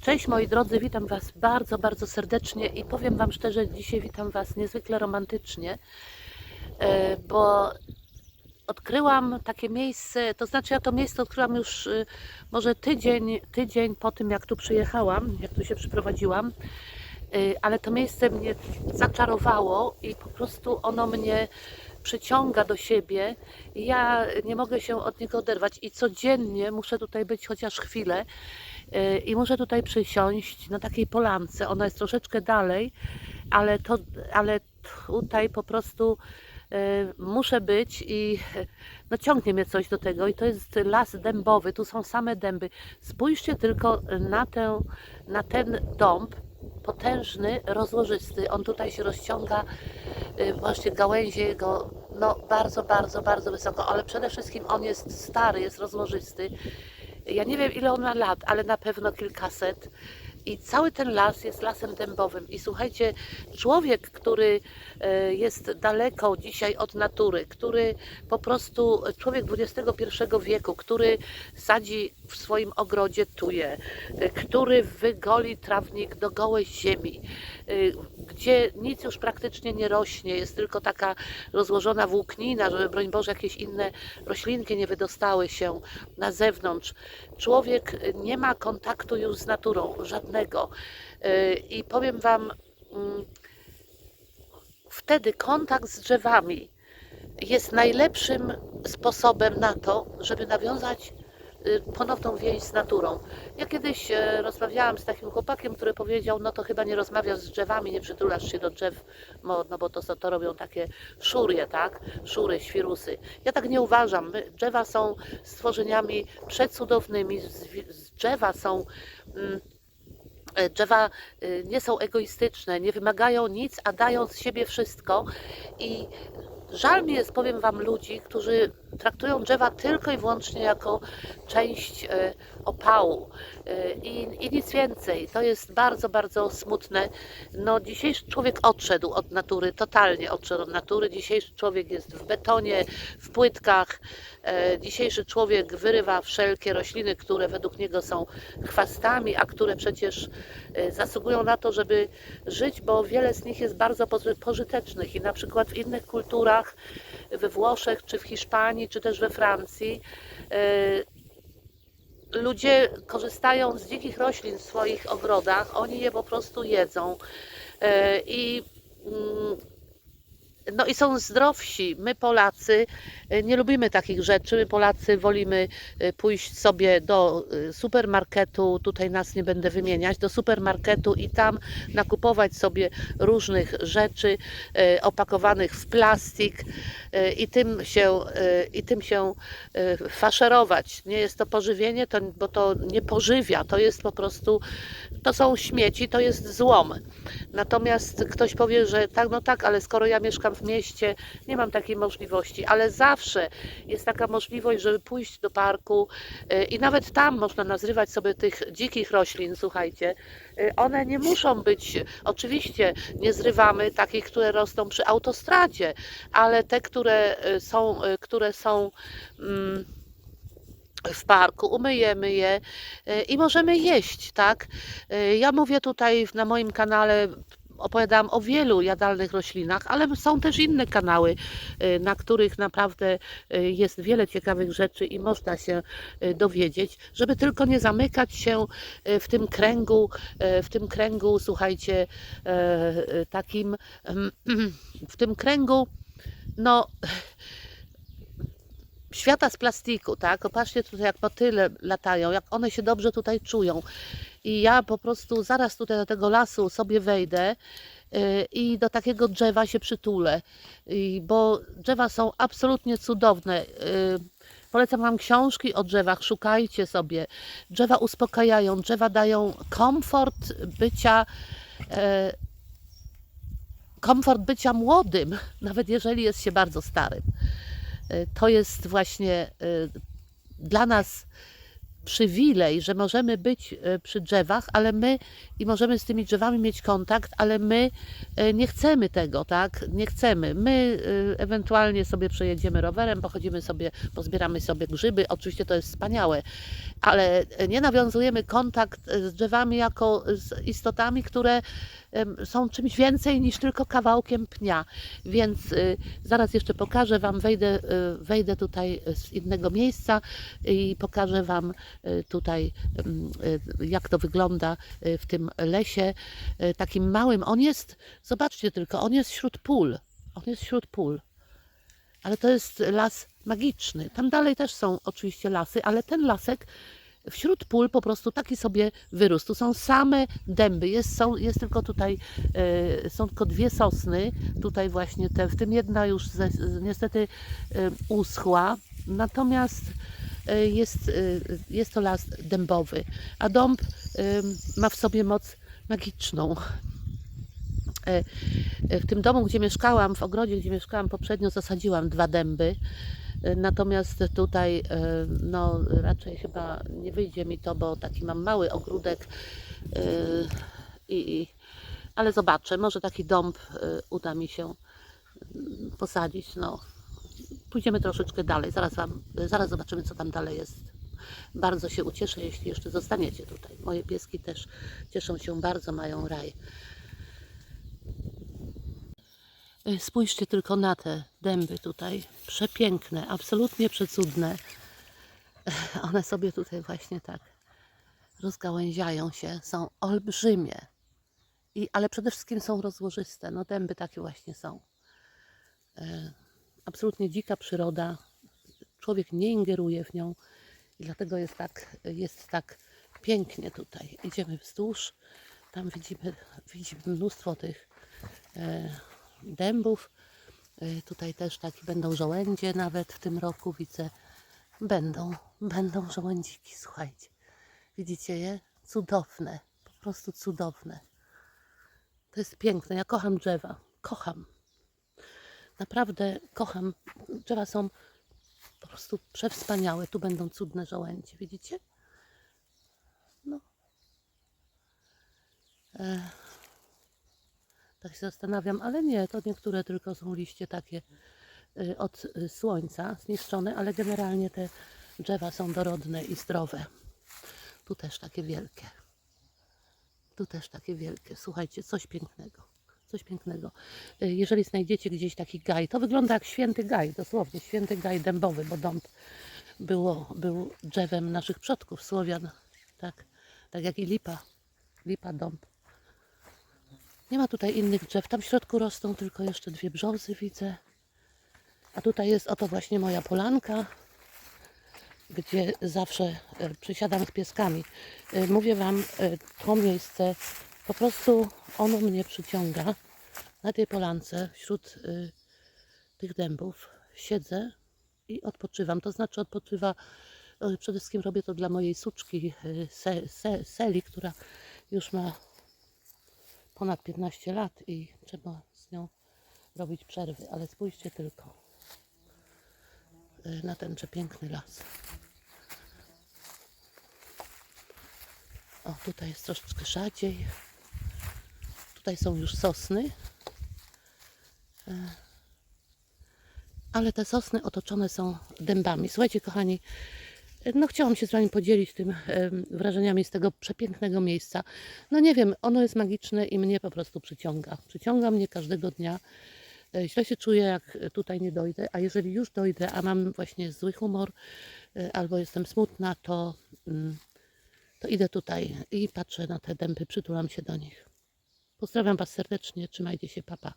Cześć moi drodzy, witam Was bardzo, bardzo serdecznie i powiem Wam szczerze, dzisiaj witam Was niezwykle romantycznie, e, bo odkryłam takie miejsce, to znaczy ja to miejsce odkryłam już y, może tydzień, tydzień po tym jak tu przyjechałam, jak tu się przyprowadziłam, Y, ale to miejsce mnie zaczarowało i po prostu ono mnie przyciąga do siebie ja nie mogę się od niego oderwać i codziennie muszę tutaj być chociaż chwilę i muszę tutaj przysiąść na takiej polance. Ona jest troszeczkę dalej, ale, to, ale tutaj po prostu y, muszę być i no ciągnie mnie coś do tego i to jest las dębowy, tu są same dęby. Spójrzcie tylko na, tę, na ten dąb, potężny, rozłożysty. On tutaj się rozciąga, y, właśnie gałęzie jego, no bardzo, bardzo, bardzo wysoko, ale przede wszystkim on jest stary, jest rozłożysty. Ja nie wiem ile on ma lat, ale na pewno kilkaset. I cały ten las jest lasem dębowym. I słuchajcie, człowiek, który e, jest daleko dzisiaj od natury, który po prostu, człowiek XXI wieku, który sadzi w swoim ogrodzie tuje, e, który wygoli trawnik do gołej ziemi, e, gdzie nic już praktycznie nie rośnie, jest tylko taka rozłożona włóknina, żeby broń Boże jakieś inne roślinki nie wydostały się na zewnątrz. Człowiek nie ma kontaktu już z naturą, żadnego. Yy, I powiem Wam, mm, wtedy kontakt z drzewami jest najlepszym sposobem na to, żeby nawiązać y, ponowną więź z naturą. Ja kiedyś e, rozmawiałam z takim chłopakiem, który powiedział, no to chyba nie rozmawiasz z drzewami, nie przytulasz się do drzew, no, bo to, to robią takie szurie, tak? Szury, świrusy. Ja tak nie uważam. Drzewa są stworzeniami przecudownymi. Z, drzewa są... Mm, e, Drzewa y, nie są egoistyczne, nie wymagają nic, a dają z siebie wszystko. I żal mi jest, powiem Wam, ludzi, którzy traktują drzewa tylko i wyłącznie jako część e, opału e, i, i nic więcej. To jest bardzo, bardzo smutne. No, dzisiejszy człowiek odszedł od natury, totalnie odszedł od natury. Dzisiejszy człowiek jest w betonie, w płytkach. E, Dzisiejszy człowiek wyrywa wszelkie rośliny, które według niego są chwastami, a które przecież zasługują na to, żeby żyć, bo wiele z nich jest bardzo pożytecznych i na przykład w innych kulturach, we Włoszech, czy w Hiszpanii, czy też we Francji, e, ludzie korzystają z dzikich roślin w swoich ogrodach, oni je po prostu jedzą. E, i mm, no i są zdrowsi. My Polacy e, nie lubimy takich rzeczy. My Polacy wolimy e, pójść sobie do e, supermarketu, tutaj nas nie będę wymieniać, do supermarketu i tam nakupować sobie różnych rzeczy opakowanych w plastik i tym się, i tym się faszerować. Nie jest to pożywienie, to, bo to nie pożywia, to jest po prostu, to są śmieci, to jest złom. Natomiast ktoś powie, że tak, no tak, ale skoro ja mieszkam w mieście, nie mam takiej możliwości, ale zawsze jest taka możliwość, żeby pójść do parku e, i nawet tam można nazrywać sobie tych dzikich roślin, słuchajcie. E, One nie muszą być, oczywiście nie zrywamy takich, które rosną przy autostradzie, ale te, które e, są, które są mm, w parku, umyjemy je i możemy jeść, tak? Ja mówię tutaj na moim kanale, opowiadałam o wielu jadalnych roślinach, ale są też inne kanały, e, na których naprawdę e, jest wiele ciekawych rzeczy i można się e, dowiedzieć, żeby tylko nie zamykać się w tym kręgu, w tym kręgu, słuchajcie, takim, em, w tym kręgu, no świata z plastiku, tak? Popatrzcie tutaj, jak motyle latają, jak one się dobrze tutaj czują. I ja po prostu zaraz tutaj do tego lasu sobie wejdę y, i do takiego drzewa się przytulę, bo drzewa są absolutnie cudowne. Y, Polecam Wam książki o drzewach, szukajcie sobie. Drzewa uspokajają, drzewa dają komfort bycia, e, komfort bycia młodym, nawet jeżeli jest się bardzo starym. To jest właśnie y, dla nas przywilej, że możemy być e, przy drzewach, ale my i możemy z tymi drzewami mieć kontakt, ale my e, nie chcemy tego, tak? Nie chcemy. My e, ewentualnie sobie przejedziemy rowerem, pochodzimy sobie, pozbieramy sobie grzyby. Oczywiście to jest wspaniałe, ale nie nawiązujemy kontakt z drzewami jako z istotami, które są czymś więcej niż tylko kawałkiem pnia. Więc zaraz jeszcze pokażę Wam, wejdę, wejdę tutaj z innego miejsca i pokażę Wam tutaj, mm, y, jak to wygląda y, w tym lesie y, takim małym. On jest, zobaczcie tylko, on jest wśród pól. On jest wśród pól. Ale to jest las magiczny. Tam dalej też są oczywiście lasy, ale ten lasek wśród pól po prostu taki sobie wyrósł. Tu są same dęby. Jest, są, jest tylko tutaj, e, są tylko dwie sosny. Tutaj właśnie te, w tym jedna już ze, niestety e, uschła. Natomiast jest, e, jest to las dębowy. A dąb e, ma w sobie moc magiczną. W tym domu, gdzie mieszkałam, w ogrodzie, gdzie mieszkałam poprzednio, zasadziłam dwa dęby. Natomiast tutaj, no raczej chyba nie wyjdzie mi to, bo taki mam mały ogródek. I, i, ale zobaczę, może taki dąb uda mi się posadzić. No, pójdziemy troszeczkę dalej, zaraz, wam, zaraz zobaczymy, co tam dalej jest. Bardzo się ucieszę, jeśli jeszcze zostaniecie tutaj. Moje pieski też cieszą się bardzo, mają raj. Y, Spójrzcie tylko na te dęby tutaj. Przepiękne, absolutnie przecudne. One sobie tutaj właśnie tak rozgałęziają się. Są olbrzymie. I, ale przede wszystkim są rozłożyste. No dęby takie właśnie są. E, Absolutnie dzika przyroda. Człowiek nie ingeruje w nią i dlatego jest tak, jest tak pięknie tutaj. Idziemy wzdłuż. Tam widzimy, widzimy mnóstwo tych e, dębów. Y, Tutaj też takie będą żołędzie nawet w tym roku widzę. Będą, będą żołędziki, słuchajcie. Widzicie je? Cudowne, po prostu cudowne. To jest piękne. Ja kocham drzewa. Kocham. Naprawdę kocham. Drzewa są po prostu przewspaniałe. Tu będą cudne żołędzie. Widzicie? No. E, tak się zastanawiam, ale nie, to niektóre tylko są liście takie y, od y, słońca zniszczone, ale generalnie te drzewa są dorodne i zdrowe. Tu też takie wielkie. Tu też takie wielkie. Słuchajcie, coś pięknego. Coś pięknego. Y, Jeżeli znajdziecie gdzieś taki gaj, to wygląda jak święty gaj, dosłownie święty gaj dębowy, bo dąb było, był drzewem naszych przodków, Słowian. Tak, tak jak i lipa. Lipa, dąb. Nie ma tutaj innych drzew. Tam w środku rosną tylko jeszcze dwie brzozy, widzę. A tutaj jest oto właśnie moja polanka, gdzie zawsze e, przysiadam z pieskami. E, Mówię Wam, e, to miejsce po prostu ono mnie przyciąga. Na tej polance wśród e, tych dębów siedzę i odpoczywam. To znaczy odpoczywa, e, przede wszystkim robię to dla mojej suczki e, se, se, Seli, która już ma ponad 15 lat i trzeba z nią robić przerwy, ale spójrzcie tylko y, na ten przepiękny las. O, tutaj jest troszeczkę rzadziej. Tutaj są już sosny. E, Ale te sosny otoczone są dębami. Słuchajcie, kochani, no chciałam się z Wami podzielić tym em, wrażeniami z tego przepięknego miejsca. No nie wiem, ono jest magiczne i mnie po prostu przyciąga. Przyciąga mnie każdego dnia. E, Źle się czuję, jak tutaj nie dojdę, a jeżeli już dojdę, a mam właśnie zły humor e, albo jestem smutna, to, mm, to idę tutaj i patrzę na te dęby, przytulam się do nich. Pozdrawiam Was serdecznie, trzymajcie się, papa.